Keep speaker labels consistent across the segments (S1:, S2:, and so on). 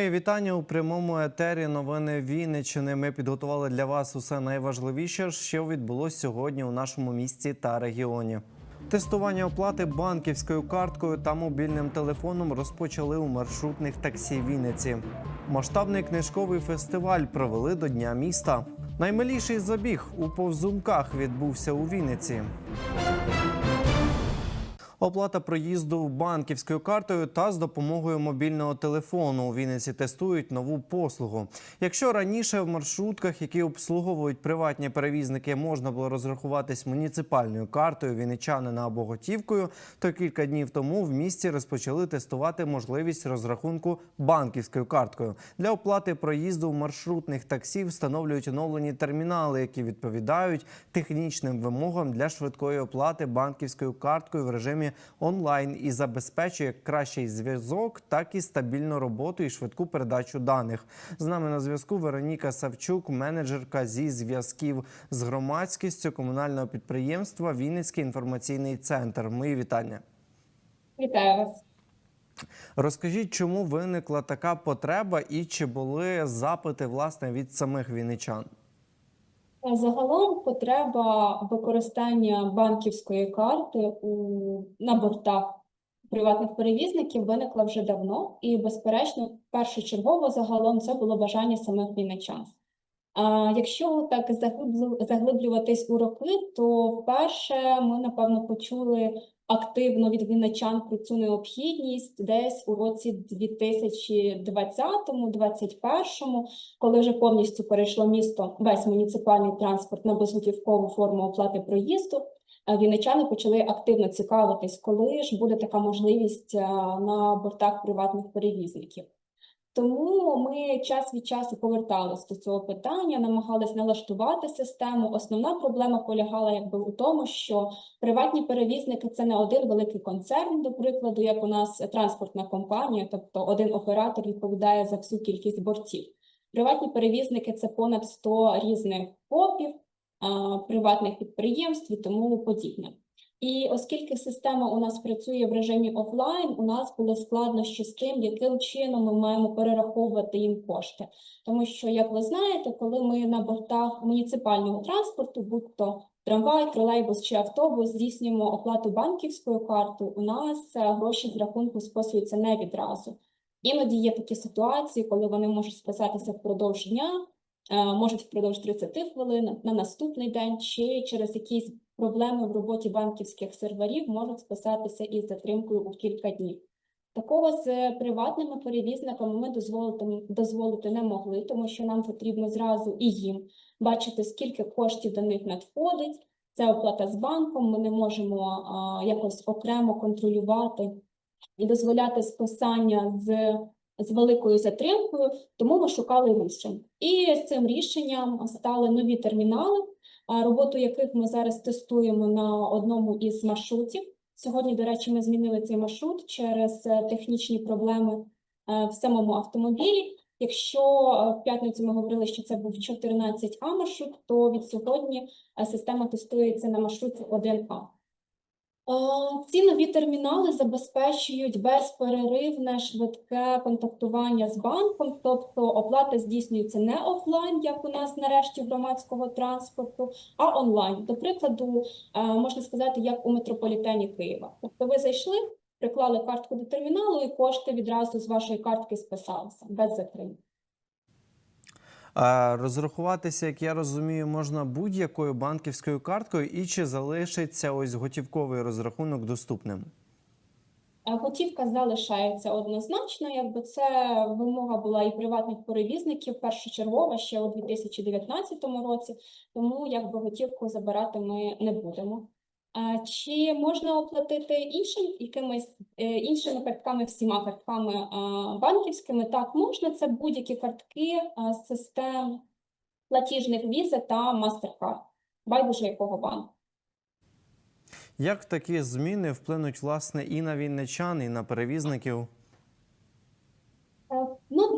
S1: Мої вітання у прямому етері. Новини Вінниччини. Ми підготували для вас усе найважливіше, що відбулось сьогодні у нашому місті та регіоні. Тестування оплати банківською карткою та мобільним телефоном розпочали у маршрутних таксі Вінниці. Масштабний книжковий фестиваль провели до Дня міста. Наймиліший забіг у повзунках відбувся у Вінниці. Оплата проїзду банківською картою та з допомогою мобільного телефону у Вінниці тестують нову послугу. Якщо раніше в маршрутках, які обслуговують приватні перевізники, можна було розрахуватись муніципальною картою вінничанина або готівкою, то кілька днів тому в місті розпочали тестувати можливість розрахунку банківською карткою. Для оплати проїзду маршрутних таксі встановлюють оновлені термінали, які відповідають технічним вимогам для швидкої оплати банківською карткою в режимі онлайн і забезпечує кращий зв'язок, так і стабільну роботу і швидку передачу даних. З нами на зв'язку Вероніка Савчук, менеджерка зі зв'язків з громадськістю комунального підприємства Вінницький інформаційний центр. Мої вітання.
S2: Вітаю вас.
S1: Розкажіть, чому виникла така потреба і чи були запити власне від самих вінничан?
S2: Загалом потреба використання банківської карти у, на бортах приватних перевізників виникла вже давно, і, безперечно, першочергово загалом це було бажання самих вінничан. А якщо так заглиблю- заглиблюватись у роки, то вперше ми, напевно, почули активно від вінничан про цю необхідність десь у році 2020-2021, коли вже повністю перейшло місто весь муніципальний транспорт на безготівкову форму оплати проїзду. е, Вінничани почали активно цікавитись, коли ж буде така можливість е, на бортах приватних перевізників. Тому ми час від часу поверталися до цього питання, намагались налаштувати систему. Основна проблема полягала якби у тому, що приватні перевізники це не один великий концерн, до прикладу, як у нас транспортна компанія, тобто один оператор відповідає за всю кількість бортів. Приватні перевізники це понад 100 різних ФОПів, а, приватних підприємств і тому подібне. І оскільки система у нас працює в режимі офлайн, у нас були складнощі з тим, яким чином ми маємо перераховувати їм кошти. Тому що, як ви знаєте, коли ми на бортах муніципального транспорту, будь то трамвай, тролейбус чи автобус, здійснюємо оплату банківською картою, у нас е, гроші з рахунку списуються не відразу. Іноді є такі ситуації, коли вони можуть списатися впродовж дня, е, можуть впродовж 30 хвилин на наступний день, чи через якісь проблеми в роботі банківських серверів можуть списатися із затримкою у кілька днів. Такого з приватними перевізниками ми дозволити, дозволити не могли, тому що нам потрібно зразу і їм бачити, скільки коштів до них надходить. Це оплата з банком. Ми не можемо а, якось окремо контролювати і дозволяти списання з, з великою затримкою, тому ми шукали рішень. І з цим рішенням стали нові термінали, роботу яких ми зараз тестуємо на одному із маршрутів. Сьогодні, до речі, ми змінили цей маршрут через е, технічні проблеми е, в самому автомобілі. Якщо е, в п'ятницю ми говорили, що це був 14А маршрут, то від сьогодні система тестується на маршруті 1А. Е, Ці нові термінали забезпечують безперервне швидке контактування з банком, тобто оплата здійснюється не офлайн, як у нас нарешті громадського транспорту, а онлайн. До прикладу, е, можна сказати, як у метрополітені Києва. Тобто ви зайшли, приклали картку до терміналу, і кошти відразу з вашої картки списалися без затримки.
S1: Розрахуватися, як я розумію, можна будь-якою банківською карткою, і чи залишиться ось готівковий розрахунок доступним?
S2: Готівка залишається однозначно, якби це вимога була і приватних перевізників першочергова ще у 2019 році, тому якби готівку забирати ми не будемо. Чи можна оплатити іншим якимись е, іншими картками, всіма картками банківськими? Так, можна. Це будь-які картки систем платіжних візи та MasterCard, байдуже якого банку.
S1: Як такі зміни вплинуть власне і на вінничан, і на перевізників?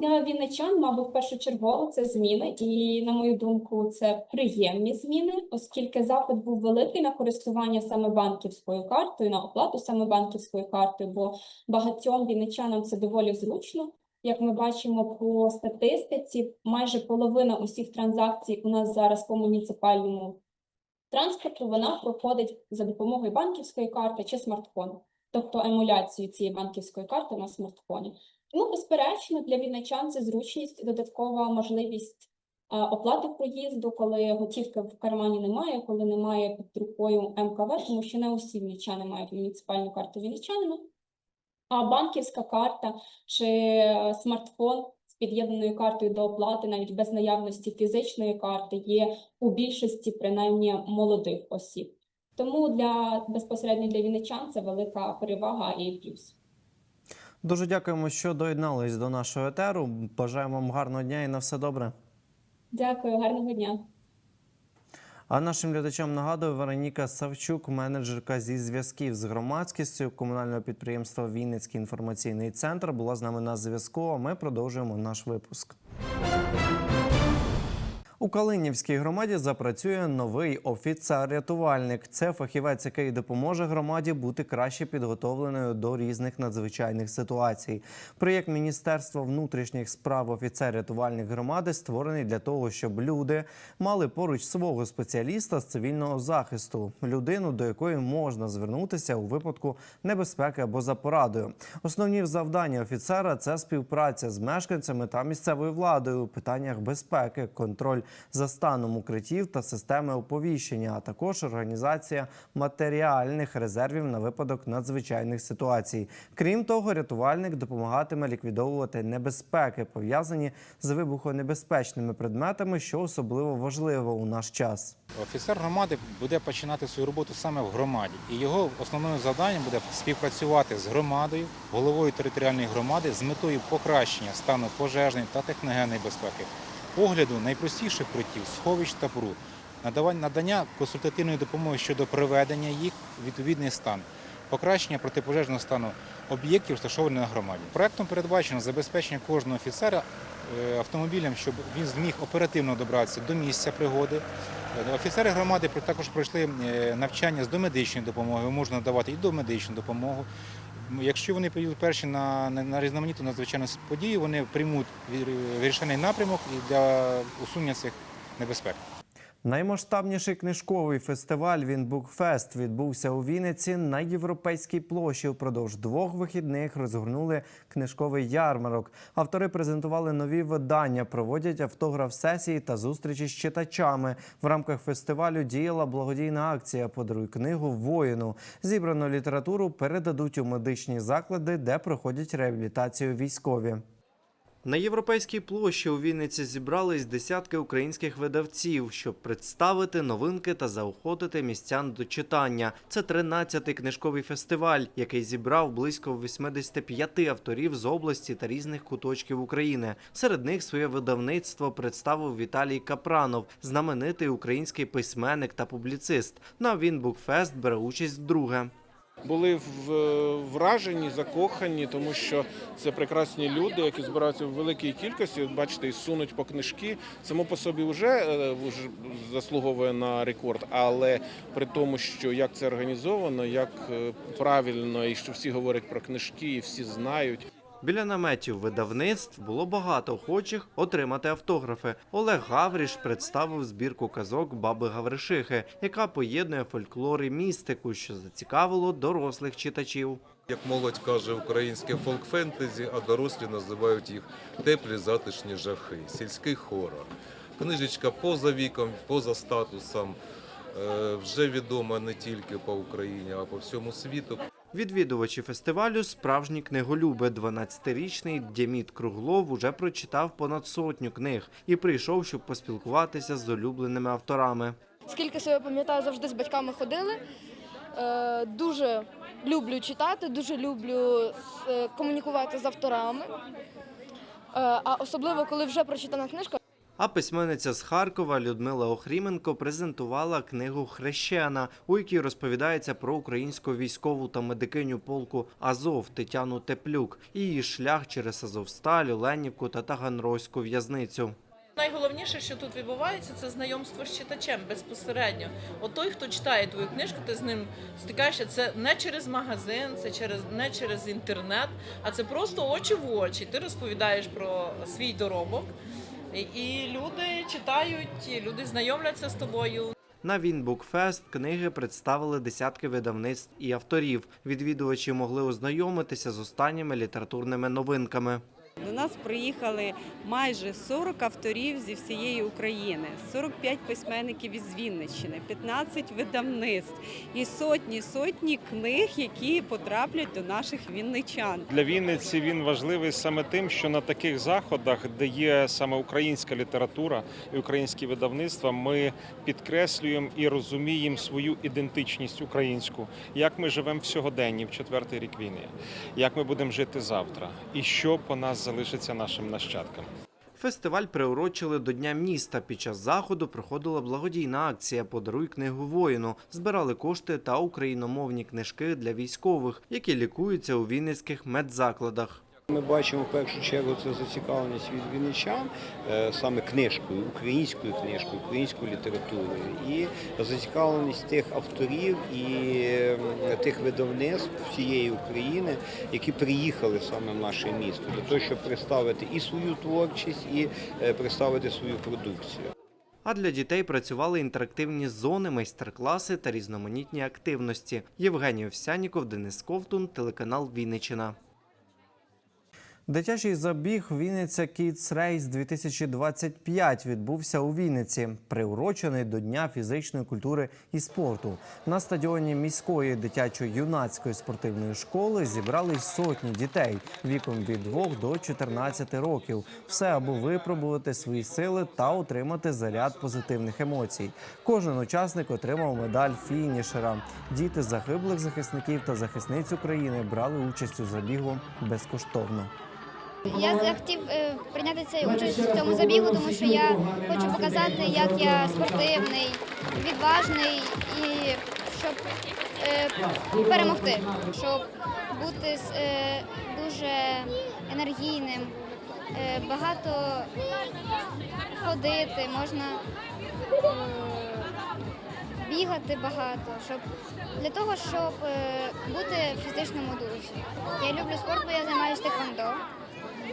S2: Для вінничан, мабуть, першочергово це зміни, і на мою думку, це приємні зміни, оскільки запит був великий на користування саме банківською картою, на оплату саме банківською картою, бо багатьом вінничанам це доволі зручно. Як ми бачимо по статистиці, майже половина усіх транзакцій у нас зараз по муніципальному транспорту вона проходить за допомогою банківської карти чи смартфону, тобто емуляцію цієї банківської карти на смартфоні. Тому, безперечно, для вінничан це зручність, додаткова можливість а, оплати проїзду, коли готівки в кармані немає, коли немає під рукою МКВ, тому що не усі вінничани мають муніципальну карту вінничанина. А банківська карта чи е, смартфон з під'єднаною картою до оплати, навіть без наявності фізичної карти, є у більшості принаймні молодих осіб. Тому для безпосередньо для вінничан це велика перевага і плюс.
S1: Дуже дякуємо, що доєднались до нашого етеру. Бажаємо вам гарного дня і на все добре.
S2: Дякую, гарного дня.
S1: А нашим глядачам нагадую Вероніка Савчук, менеджерка зі зв'язків з громадськістю комунального підприємства Вінницький інформаційний центр, була з нами на зв'язку. А ми продовжуємо наш випуск. У Калинівській громаді запрацює новий офіцер-рятувальник. Це фахівець, який допоможе громаді бути краще підготовленою до різних надзвичайних ситуацій. Проєкт Міністерства внутрішніх справ офіцер-рятувальник громади створений для того, щоб люди мали поруч свого спеціаліста з цивільного захисту, людину, до якої можна звернутися у випадку небезпеки або за порадою. Основні завдання офіцера це співпраця з мешканцями та місцевою владою у питаннях безпеки, контроль за станом укриттів та системи оповіщення, а також організація матеріальних резервів на випадок надзвичайних ситуацій. Крім того, рятувальник допомагатиме ліквідовувати небезпеки, пов'язані з вибухонебезпечними предметами, що особливо важливо у наш час.
S3: Офіцер громади буде починати свою роботу саме в громаді, і його основним завданням буде співпрацювати з громадою, головою територіальної громади з метою покращення стану пожежної та техногенної безпеки, огляду найпростіших укриттів, сховищ та пруд, надання консультативної допомоги щодо приведення їх у відповідний стан, покращення протипожежного стану об'єктів, розташованих на громаді. Проектом передбачено забезпечення кожного офіцера е, автомобілем, щоб він зміг оперативно добратися до місця пригоди. Офіцери громади також пройшли е, навчання з домедичної допомоги, можна надавати і домедичну допомогу. Якщо вони поїдуть перші на, на, на різноманітну надзвичайну подію, вони приймуть вирішений напрямок і для усунення цих небезпек.
S1: Наймасштабніший книжковий фестиваль Вінбукфест відбувся у Вінниці на європейській площі. Впродовж двох вихідних розгорнули книжковий ярмарок. Автори презентували нові видання, проводять автограф-сесії та зустрічі з читачами. В рамках фестивалю діяла благодійна акція Подаруй книгу воїну. Зібрану літературу передадуть у медичні заклади, де проходять реабілітацію військові. На європейській площі у Вінниці зібрались десятки українських видавців, щоб представити новинки та заохотити містян до читання. Це 13-й книжковий фестиваль, який зібрав близько 85 авторів з області та різних куточків України. Серед них своє видавництво представив Віталій Капранов, знаменитий український письменник та публіцист. На Вінбукфест бере участь вдруге.
S4: Були вражені, закохані, тому що це прекрасні люди, які збираються в великій кількості. Бачите, і сунуть по книжки. Само по собі вже, е, заслуговує на рекорд, але при тому, що як це організовано, як е, правильно, і що всі говорять про книжки, і всі знають.
S1: Біля наметів видавництв було багато охочих отримати автографи. Олег Гавріш представив збірку казок баби Гавришихи, яка поєднує фольклор і містику, що зацікавило дорослих читачів.
S5: Як молодь каже, українське фолк-фентезі, а дорослі називають їх теплі затишні жахи, сільський хорор. Книжечка поза віком, поза статусом, е, вже відома не тільки по Україні, а по всьому світу.
S1: Відвідувачі фестивалю справжні книголюби. 12-річний Дєміт Круглов уже прочитав понад сотню книг і прийшов, щоб поспілкуватися з улюбленими авторами.
S6: Скільки себе пам'ятаю, завжди з батьками ходили. Е, дуже люблю читати, дуже люблю е, комунікувати з авторами. Е, а особливо, коли вже прочитана книжка,
S1: А письменниця з Харкова Людмила Охріменко презентувала книгу Хрещена, у якій розповідається про українську військову та медикиню полку Азов Тетяну Теплюк і її шлях через Азовсталь, Оленівку та Таганрозьку в'язницю.
S7: Найголовніше, що тут відбувається, це знайомство з читачем безпосередньо. От той, хто читає твою книжку, ти з ним стикаєшся. Це не через магазин, це через не через інтернет, а це просто очі в очі. Ти розповідаєш про свій доробок, і- і люди читають, люди знайомляться з тобою.
S1: На Вінбукфест книги представили десятки видавництв і авторів. Відвідувачі могли ознайомитися з останніми літературними новинками.
S8: До нас приїхали майже 40 авторів зі всієї України, 45 письменників із Вінниччини, 15 видавництв і сотні сотні книг, які потраплять до наших вінничан.
S9: Для Вінниці він важливий саме тим, що на таких заходах, де є саме українська література і українські видавництва, ми підкреслюємо і розуміємо свою ідентичність українську, як ми живемо в сьогоденні, в четвертий рік війни, як ми будемо жити завтра, і що по нас залишиться нашим нащадкам.
S1: Фестиваль приурочили до Дня міста. Під час заходу проходила благодійна акція Подаруй книгу воїну. Збирали кошти та україномовні книжки для військових, які лікуються у вінницьких медзакладах.
S10: Ми бачимо в першу чергу це зацікавленість від вінничан е, саме книжкою, українською книжкою, українською літературою, і зацікавленість тих авторів і тих видавництв всієї України, які приїхали саме в наше місто для того, щоб представити і свою творчість, і е, представити свою продукцію.
S1: А для дітей працювали інтерактивні зони, майстер-класи та різноманітні активності. Євгеній Овсяніков, Денис Ковтун, телеканал Вінниччина. Дитячий забіг Вінниця Kids Race 2025 відбувся у Вінниці, приурочений до Дня фізичної культури і спорту. На стадіоні міської дитячо-юнацької спортивної школи зібрались сотні дітей віком від 2 до 14 років. Все аби випробувати свої сили та отримати заряд позитивних емоцій. Кожен учасник отримав медаль фінішера. Діти загиблих захисників та захисниць України брали участь у забігу безкоштовно.
S11: Я захотів е, прийняти цей участь в цьому забігу, тому що я хочу показати, як я спортивний, відважний і щоб е, перемогти, щоб бути е, дуже енергійним, багато ходити, можна бігати багато, щоб для того, щоб бути в фізичному дусі. Я люблю спорт, бо я займаюся теквондо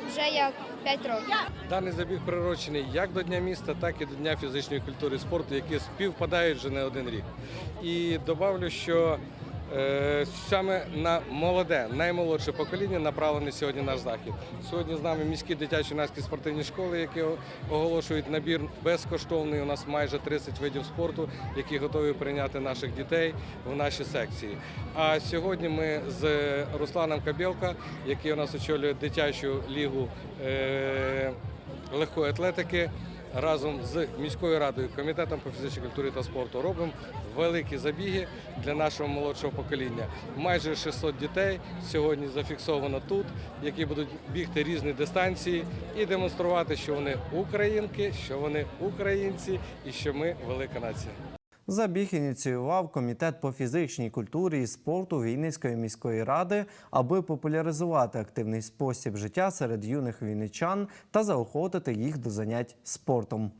S11: вже як 5 років.
S12: Даний забіг приурочений як до Дня міста, так і до Дня фізичної культури і спорту, які співпадають вже не один рік. І добавлю, що саме на молоде, наймолодше покоління направлений сьогодні наш захід. Сьогодні з нами міські дитячі юнацькі спортивні школи, які оголошують набір безкоштовний. У нас майже 30 видів спорту, які готові прийняти наших дітей в наші секції. А сьогодні ми з Русланом Кабєлка, який у нас очолює дитячу лігу е, легкої атлетики. Разом з міською радою, комітетом по фізичній культурі та спорту робимо великі забіги для нашого молодшого покоління. Майже 600 дітей сьогодні зафіксовано тут, які будуть бігти різні дистанції і демонструвати, що вони українки, що вони українці і що ми велика нація.
S1: Забіг ініціював комітет по фізичній культурі і спорту Вінницької міської ради, аби популяризувати активний спосіб життя серед юних вінничан та заохотити їх до занять спортом.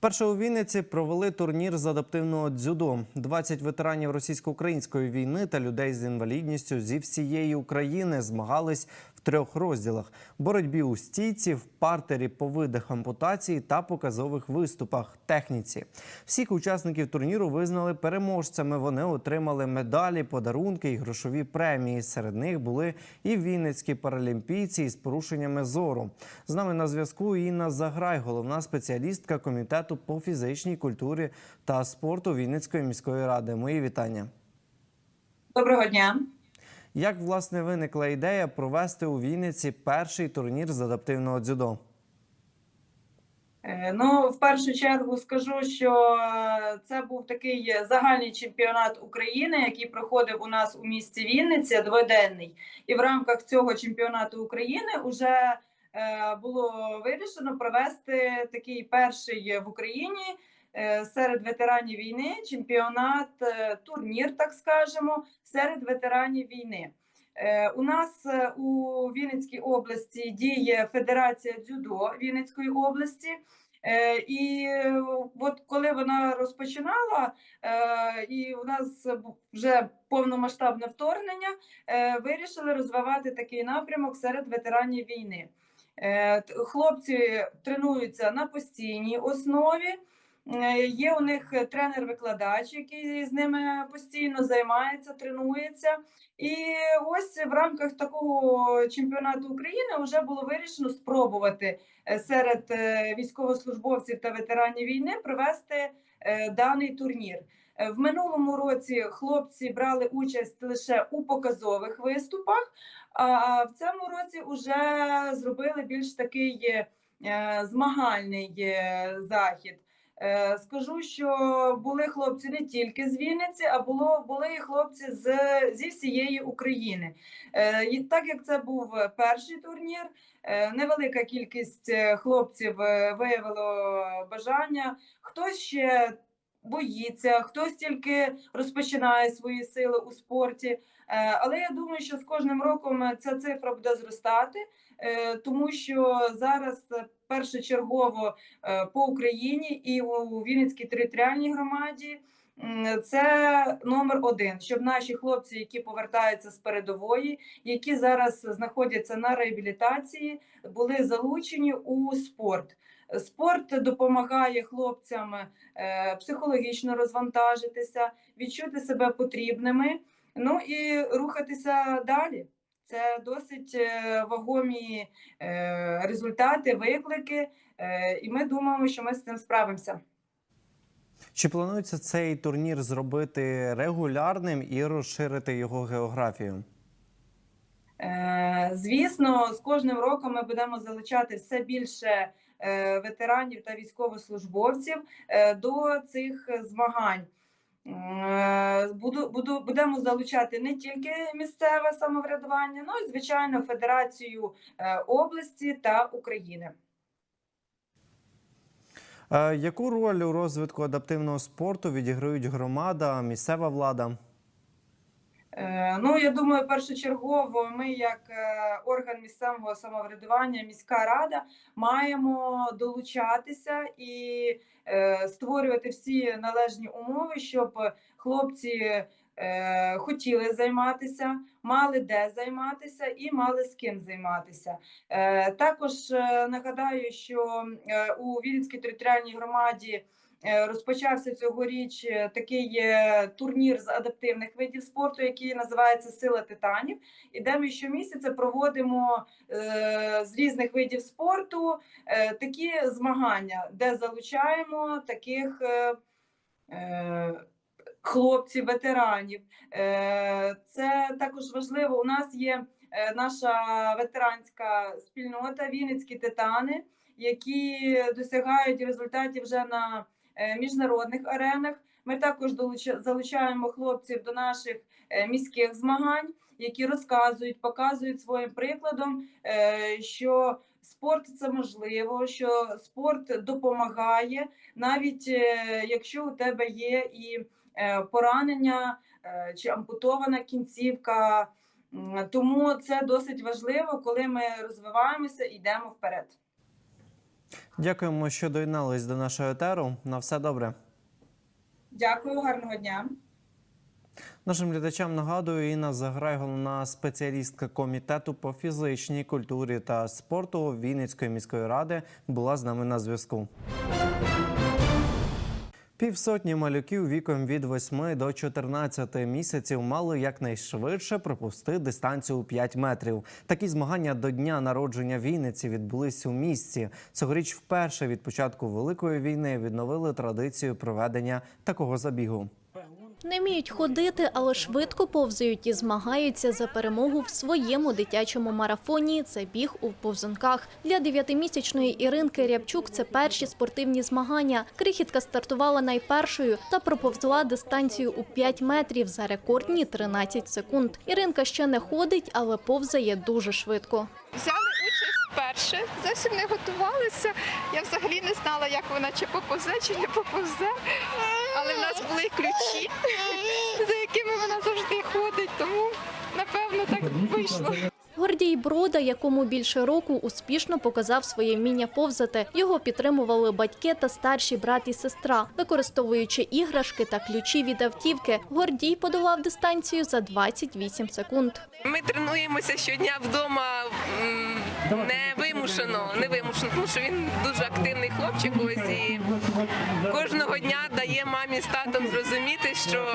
S1: Вперше у Вінниці провели турнір з адаптивного дзюдо. 20 ветеранів російсько-української війни та людей з інвалідністю зі всієї України змагались трьох розділах: боротьбі у стійці, в партері по видах ампутації та показових виступах техніці. Всіх учасників турніру визнали переможцями. Вони отримали медалі, подарунки і грошові премії. Серед них були і вінницькі паралімпійці із порушеннями зору. З нами на зв'язку Інна Заграй, головна спеціалістка комітету по фізичній культурі та спорту Вінницької міської ради. Мої вітання.
S13: Доброго дня.
S1: Як власне виникла ідея провести у Вінниці перший турнір з адаптивного дзюдо?
S13: Е, Ну, в першу чергу скажу, що це був такий загальний чемпіонат України, який проходив у нас у місті Вінниця, дводенний. І в рамках цього чемпіонату України вже е, було вирішено провести такий перший в Україні серед ветеранів війни чемпіонат, е, турнір, так скажемо, серед ветеранів війни. Е, У нас е, у Вінницькій області діє Федерація дзюдо Вінницької області. Е, І е, от коли вона розпочинала, е, і у нас вже повномасштабне вторгнення, е, вирішили розвивати такий напрямок серед ветеранів війни. Е, Хлопці тренуються на постійній основі. Е, Є у них тренер-викладач, який з ними постійно займається, тренується. І ось в рамках такого чемпіонату України вже було вирішено спробувати е, серед е, військовослужбовців та ветеранів війни провести е, даний турнір. Е, В минулому році хлопці брали участь лише у показових виступах, а в цьому році вже зробили більш такий е, змагальний е, захід. Е, Скажу, що були хлопці не тільки з Вінниці, а було були і хлопці з зі всієї України. Е, І так як це був перший турнір, е, невелика кількість хлопців виявило бажання. Хтось ще боїться, хтось тільки розпочинає свої сили у спорті. Але я думаю, що з кожним роком ця цифра буде зростати, тому що зараз першочергово е, по Україні і у Вінницькій територіальній громаді. Це номер один, щоб наші хлопці, які повертаються з передової, які зараз знаходяться на реабілітації, були залучені у спорт. Спорт допомагає хлопцям е, психологічно розвантажитися, відчути себе потрібними, ну і рухатися далі. Це досить е, вагомі е, результати, виклики, е, і ми думаємо, що ми з цим справимося.
S1: Чи планується цей турнір зробити регулярним і розширити його географію?
S13: Звісно, з кожним роком ми будемо залучати все більше ветеранів та військовослужбовців до цих змагань. Е, Буду, буду, будемо залучати не тільки місцеве самоврядування, ну і звичайно Федерацію е, області та України.
S1: Е, Яку роль у розвитку адаптивного спорту відіграють громада, місцева влада?
S13: Е, Ну, я думаю, першочергово ми, як е, орган місцевого самоврядування, міська рада, маємо долучатися і е, створювати всі належні умови, щоб хлопці хотіли займатися, мали де займатися і мали з ким займатися. Також нагадаю, що у Вінницькій територіальній громаді. Е, Розпочався цьогоріч е, такий е, турнір з адаптивних видів спорту, який називається Сила титанів. І де ми щомісяця проводимо з різних видів спорту такі змагання, де залучаємо таких хлопців, ветеранів. Це також важливо. У нас є наша ветеранська спільнота Вінницькі титани, які досягають результатів вже на міжнародних аренах. Ми також залучаємо хлопців до наших е, міських змагань, які розказують, показують своїм прикладом, е, що спорт це можливо, що спорт допомагає, навіть е, якщо у тебе є і е, поранення е, чи ампутована кінцівка. Тому це досить важливо, коли ми розвиваємося і йдемо вперед.
S1: Дякуємо, що доєднались до нашого етеру. На все добре.
S13: Дякую, гарного дня.
S1: Нашим глядачам нагадую, Інна Заграй, головна спеціалістка комітету по фізичній культурі та спорту Вінницької міської ради, була з нами на зв'язку. Півсотні малюків віком від 8 до 14 місяців мали якнайшвидше пропустити дистанцію у 5 метрів. Такі змагання до дня народження Вінниці відбулись у місті. Цьогоріч вперше від початку великої війни відновили традицію проведення такого забігу.
S14: Не вміють ходити, але швидко повзають і змагаються за перемогу в своєму дитячому марафоні. Це біг у повзунках. Для дев'ятимісячної Іринки Рябчук це перші спортивні змагання. Крихітка стартувала найпершою та проповзла дистанцію у 5 метрів за рекордні 13 секунд. Іринка ще не ходить, але повзає дуже швидко.
S15: Взяли участь вперше, зовсім не готувалися. Я взагалі не знала, як вона чи поповзе, чи не поповзе. Але в нас були ключі, за якими вона завжди виходить, тому напевно так вийшло.
S14: Гордій Брода, якому більше року, успішно показав своє вміння повзати. Його підтримували батьки та старші брат і сестра. Використовуючи іграшки та ключі від автівки, Гордій подолав дистанцію за 28 секунд.
S16: Ми тренуємося щодня вдома не вимушено, не вимушено, тому що він дуже активний хлопчик. Ось і кожного дня дає мамі з татом зрозуміти, що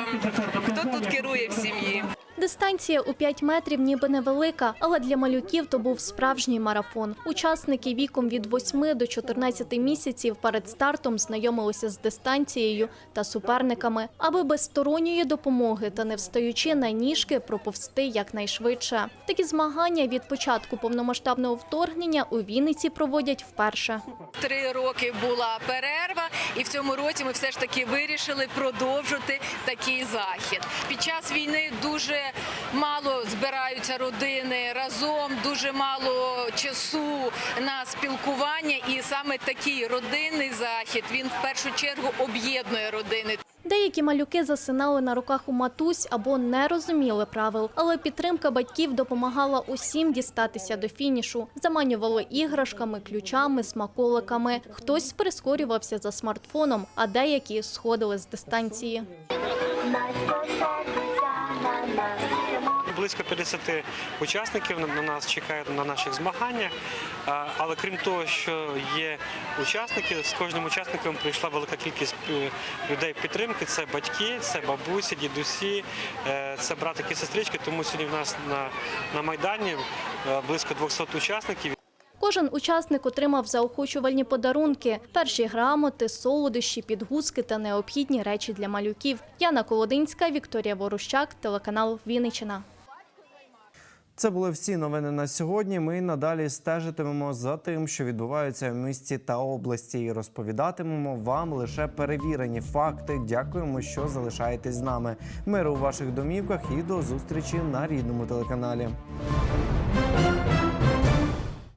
S16: хто тут керує в сім'ї.
S14: Дистанція у 5 метрів ніби невелика, але для малюків то був справжній марафон. Учасники віком від 8 до 14 місяців перед стартом знайомилися з дистанцією та суперниками, аби без сторонньої допомоги та не встаючи на ніжки проповсти якнайшвидше. Такі змагання від початку повномасштабного вторгнення у Вінниці проводять вперше.
S16: Три роки була перерва, і в цьому році ми все ж таки вирішили продовжити такий захід. Під час війни дуже мало збираються родини разом, дуже мало часу на спілкування, і саме такий родинний захід він в першу чергу об'єднує родини.
S14: Деякі малюки засинали на руках у матусь або не розуміли правил, але підтримка батьків допомагала усім дістатися до фінішу. Заманювали іграшками, ключами, смаколиками. Хтось прискорювався за смартфоном, а деякі сходили з дистанції.
S17: Близько 50 учасників на- на нас чекають на наших змаганнях. Але крім того, що є учасники, з кожним учасником прийшла велика кількість е, людей підтримки. Це батьки, це бабусі, дідусі, е, це братики сестрички. Тому сьогодні в нас на, на майдані е, близько 200 учасників.
S14: Кожен учасник отримав заохочувальні подарунки: перші грамоти, солодощі, підгузки та необхідні речі для малюків. Яна Колодинська, Вікторія Ворущак, телеканал Вінниччина.
S1: Це були всі новини на сьогодні. Ми надалі стежитимемо за тим, що відбувається в місті та області, і розповідатимемо вам лише перевірені факти. Дякуємо, що залишаєтесь з нами. Миру у ваших домівках і до зустрічі на рідному телеканалі.